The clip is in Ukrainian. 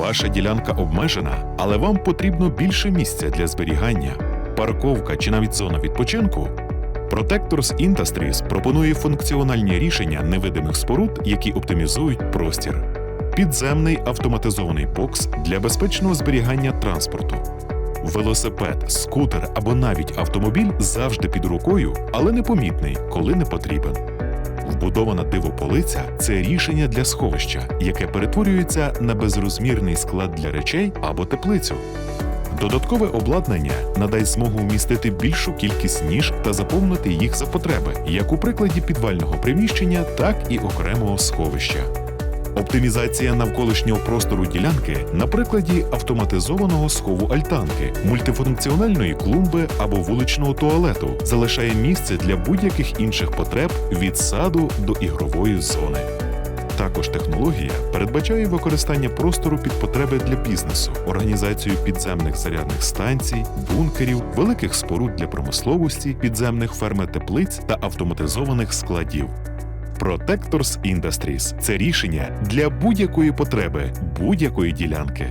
Ваша ділянка обмежена, але вам потрібно більше місця для зберігання, парковка чи навіть зона відпочинку. Protectors Industries пропонує функціональні рішення невидимих споруд, які оптимізують простір. Підземний автоматизований бокс для безпечного зберігання транспорту. Велосипед, скутер або навіть автомобіль завжди під рукою, але непомітний, коли не потрібен. Вбудована дивополиця це рішення для сховища, яке перетворюється на безрозмірний склад для речей або теплицю. Додаткове обладнання надасть змогу вмістити більшу кількість ніж та заповнити їх за потреби, як у прикладі підвального приміщення, так і окремого сховища. Оптимізація навколишнього простору ділянки на прикладі автоматизованого схову альтанки, мультифункціональної клумби або вуличного туалету залишає місце для будь-яких інших потреб від саду до ігрової зони. Також технологія передбачає використання простору під потреби для бізнесу, організацію підземних зарядних станцій, бункерів, великих споруд для промисловості, підземних ферми теплиць та автоматизованих складів. Protectors Industries – це рішення для будь-якої потреби, будь-якої ділянки.